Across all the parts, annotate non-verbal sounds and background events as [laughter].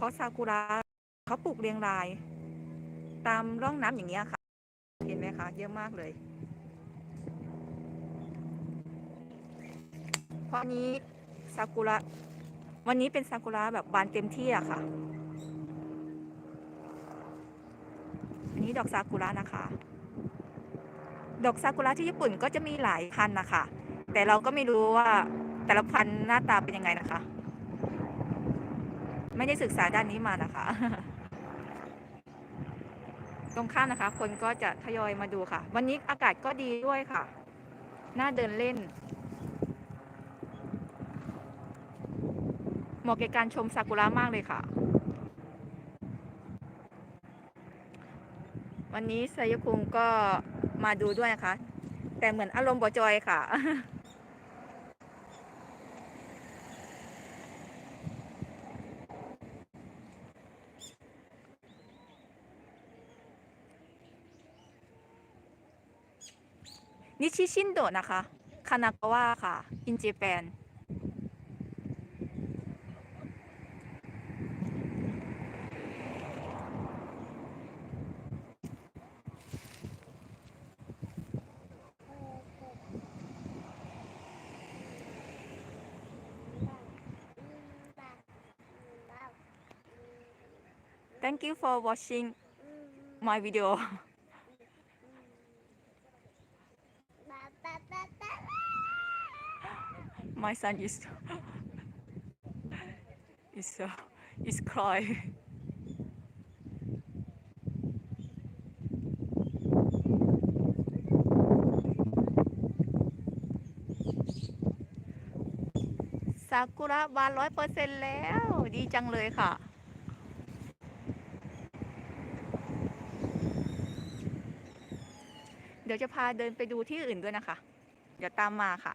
เพราะซากุระเขาปลูกเรียงราย ตามร่องน้ำอย่างเงี้ยค่ะ เห็นไหมคะ เยอะมากเลย เพราะอันนี้ซากุระวันนี้เป็นซากุระแบบบานเต็มที่อะค่ะ อันนี้ดอกซากุระนะคะ ดอกซากุระที่ญี่ปุ่นก็จะมีหลายพันนะคะ แต่เราก็ไม่รู้ว่าแต่ละพันหน้าตาเป็นยังไงนะคะ ไม่ได้ศึกษาด้านนี้มานะคะ ตรงข้ามนะคะ คนก็จะทยอยมาดูค่ะ วันนี้อากาศก็ดีด้วยค่ะ น่าเดินเล่นเหมาะแก่การชมซากุระมากเลยค่ะ วันนี้ไซยคุงก็มาดูด้วยนะคะ แต่เหมือนอารมณ์บจอยค่ะ นิชิชินโดะนะคะ คานากาวะค่ะอินเจแปน Thank you for watching my video. My son is is uh, is cry. ซากุระบานร้อยเปอร์เซ็นแล้ว ดีจังเลยค่ะ เดี๋ยวจะพาเดินไปดูที่อื่นด้วยนะคะ เดี๋ยวตามมาค่ะ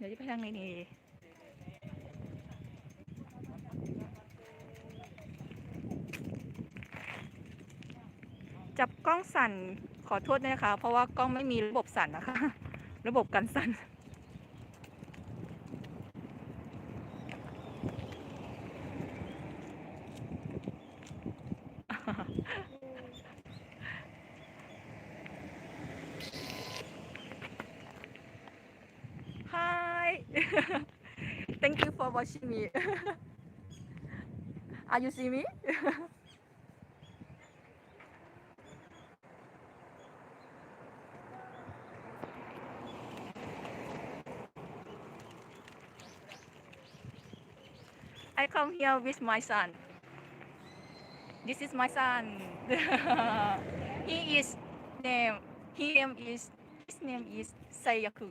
เดี๋ยวจะไปทางไหนดีจับกล้องสั่นขอโทษนะคะ เพราะว่ากล้องไม่มีระบบสั่นนะคะ ระบบกันสั่น [laughs] Thank you for watching me. [laughs] Are you see me? [laughs] I come here with my son. This is my son. he is name. He name is his name is Sayaku.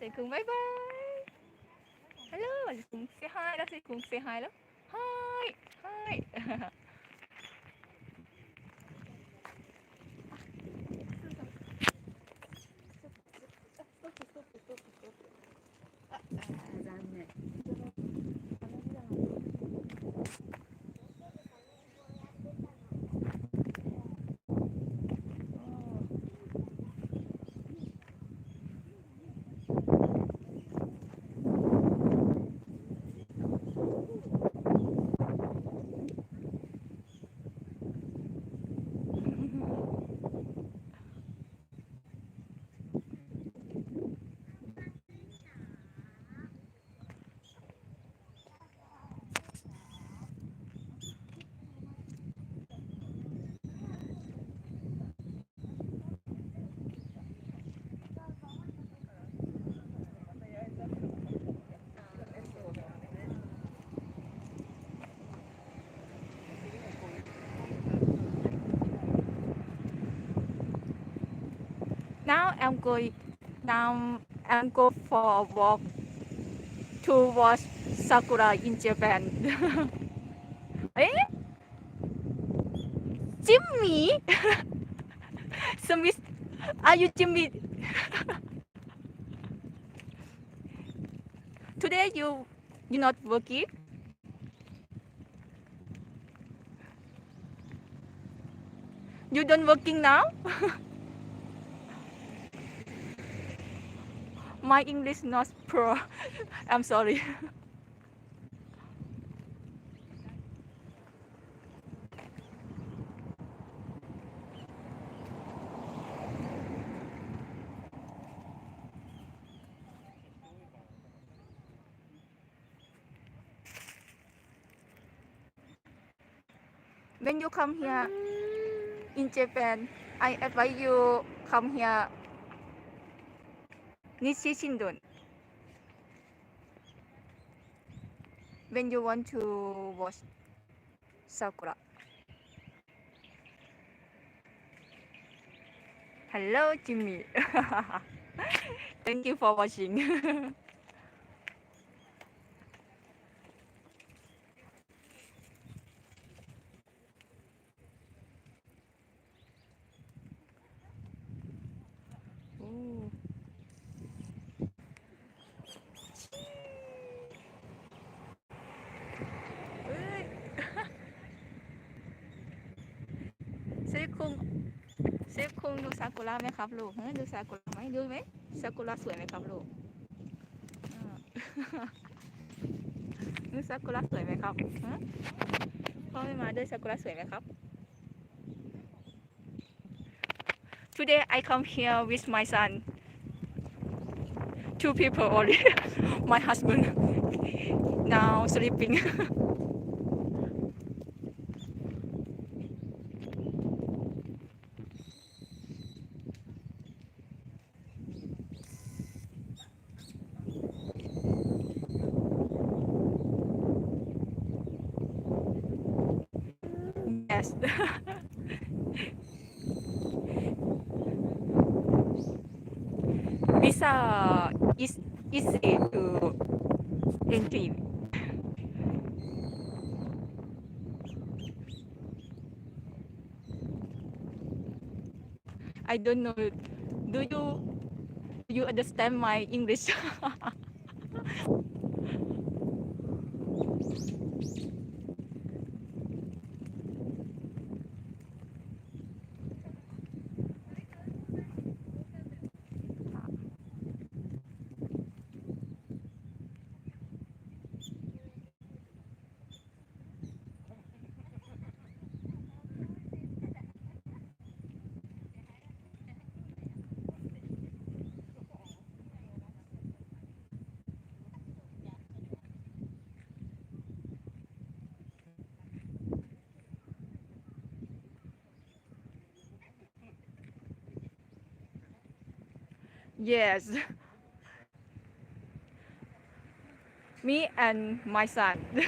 Say cùng bye bye. Hello, Say cùng say hi đó, Say cùng say hi lắm Hi, hi. [laughs] À, à, à, Thank you. I'm going now I'm go for a walk to watch sakura in Japan. [laughs] eh? Jimmy? [laughs] so miss, are you Jimmy? [laughs] Today you you not working? You don't working now? My English not pro. [laughs] I'm sorry. When you come here in Japan I advise you come here Nishi Shindon when you want to watch sakura. Hello Jimmy. [laughs] Thank you for watching [laughs] ซฟคุงดูซากุระไหมครับลูกเฮ้ยดูซากุระไหมดูไหมซากุระสวยไหมครับลูกดูซากุระสวยไหมครับพ่อไม่มาด้วยซากุระสวยไหมครับ Today I come here with my son. Two people only. my husband now sleeping. Yes. [laughs] visa is easy to entry. I don't know. Do you do you understand my English? [laughs] yes. Me and my son. [laughs]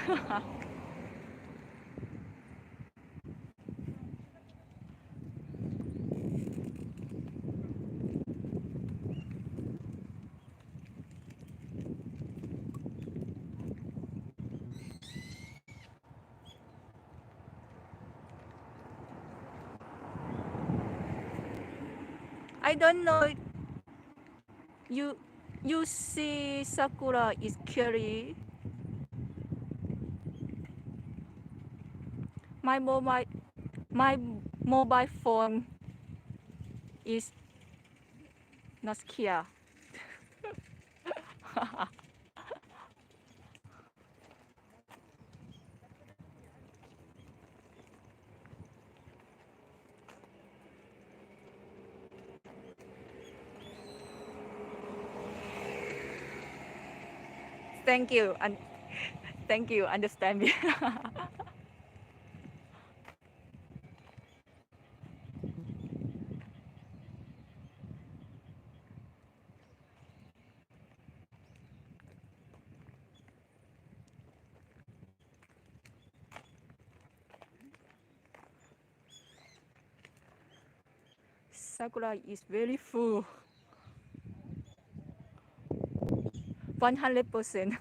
I don't know. You you see Sakura is scary. My mobile my mobile phone is not [laughs] Thank you. And thank you. Understand me. [laughs] Sakura is very full. 100%.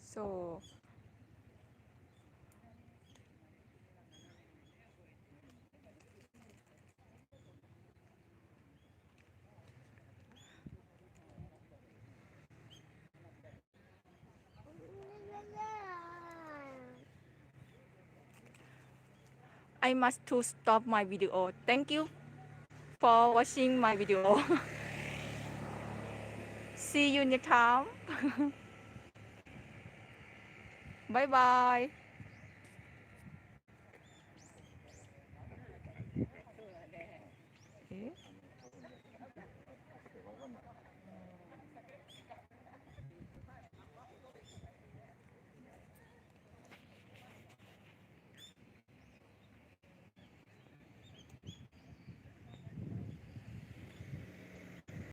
So I must to stop my video. Thank you for watching my video. [laughs] See you next time. [laughs] bye bye.